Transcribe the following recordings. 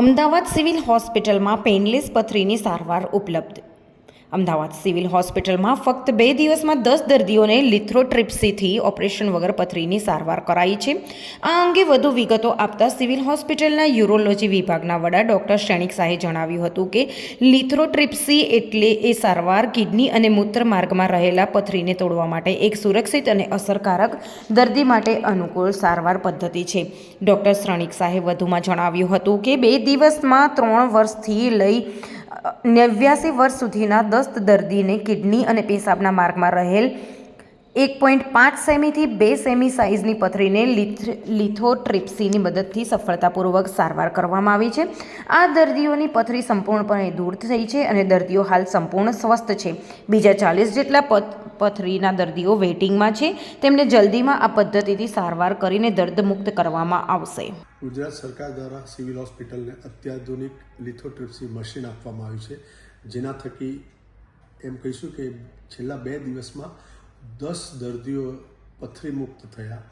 Ahmedabad civil હોસ્પિટલમાં painless પથરીની સારવાર ઉપલબ્ધ. અમદાવાદ સિવિલ હોસ્પિટલમાં ફક્ત બે દિવસમાં દસ દર્દીઓને લિથ્રોટ્રિપ્સીથી ઓપરેશન વગર પથરીની સારવાર કરાઈ છે. આ અંગે વધુ વિગતો આપતા સિવિલ હોસ્પિટલના યુરોલોજી વિભાગના વડા ડોક્ટર શ્રેણિક શાહે જણાવ્યું હતું કે લિથ્રોટ્રિપ્સી એટલે એ સારવાર કિડની અને મૂત્ર માર્ગમાં રહેલા પથરીને તોડવા માટે એક સુરક્ષિત અને અસરકારક દર્દી માટે અનુકૂળ સારવાર પદ્ધતિ છે. ડોક્ટર શ્રેણિક શાહે વધુમાં જણાવ્યું હતું કે બે દિવસમાં ત્રણ વર્ષથી લઈ નેવ્યાસી વર્ષ સુધીના દસ દર્દીને કિડની અને પેશાબના માર્ગમાં રહેલ એક પોઈન્ટ પાંચ સેમીથી બે સેમી સાઇઝની પથરીને લિથ, લિથોટ્રિપ્સીની મદદથી સફળતાપૂર્વક સારવાર કરવામાં આવી છે. આ દર્દીઓની પથરી સંપૂર્ણપણે દૂર થઈ છે અને દર્દીઓ હાલ સંપૂર્ણ સ્વસ્થ છે. બીજા ચાલીસ જેટલા પથ, પથરીના દર્દીઓ વેઇટિંગમાં છે. તેમને જલ્દીમાં આ પદ્ધતિથી સારવાર કરીને દર્દ મુક્ત કરવામાં આવશે. ગુજરાત સરકાર દ્વારા સિવિલ હોસ્પિટલને અત્યાધુનિક લિથોટ્રિપ્સી મશીન આપવામાં આવ્યું છે. જેના થકી એમ કહીશું કે છેલ્લા બે દિવસમાં દસ દર્દીઓ પથરી મુક્ત થયા.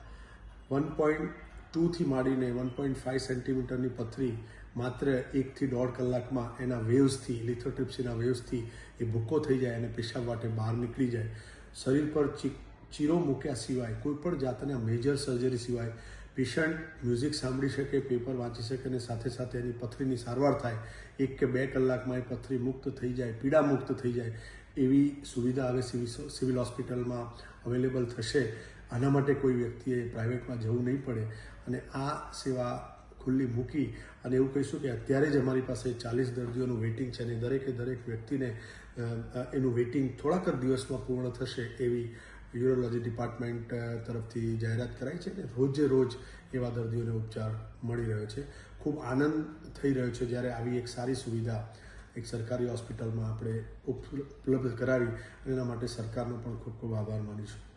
વન પોઈન્ટ ટુથી માંડીને વન પોઈન્ટ ફાઇવ સેન્ટીમીટરની પથરી માત્ર એકથી દોઢ કલાકમાં એના વેવ્સથી, લિથોટ્રિપ્સીના વેવ્સથી એ ભૂકો થઈ જાય અને પેશાબ માટે બહાર નીકળી જાય. શરીર પર ચી, ચીરો મૂક્યા સિવાય કોઈપણ જાતના મેજર સર્જરી સિવાય પેશન્ટ મ્યુઝિક સાંભળી શકે, પેપર વાંચી શકે અને સાથે સાથે એની પથરીની સારવાર થાય. એક કે બે કલાકમાં એ પથરી મુક્ત થઈ જાય, પીડા મુક્ત થઈ જાય એવી સુવિધા હવે સિવિલ હોસ્પિટલમાં અવેલેબલ થશે. આના માટે કોઈ વ્યક્તિએ પ્રાઇવેટમાં જવું નહીં પડે. અને આ સેવા ખુલ્લી મૂકી અને એવું કહીશું કે અત્યારે જ અમારી પાસે ચાલીસ દર્દીઓનું વેઇટિંગ છે અને દરેકે દરેક વ્યક્તિને એનું વેઇટિંગ થોડાક જ દિવસમાં પૂર્ણ થશે એવી યુરોલોજી ડિપાર્ટમેન્ટ તરફથી જાહેરાત કરાઈ છે અને રોજે રોજ એવા દર્દીઓને ઉપચાર મળી રહ્યો છે. ખૂબ આનંદ થઈ રહ્યો છે જ્યારે આવી એક સારી સુવિધા એક સરકારી હોસ્પિટલમાં આપણે ઉપલબ્ધ કરાવી અને એના માટે સરકારનો પણ ખૂબ ખૂબ આભાર માનીશું.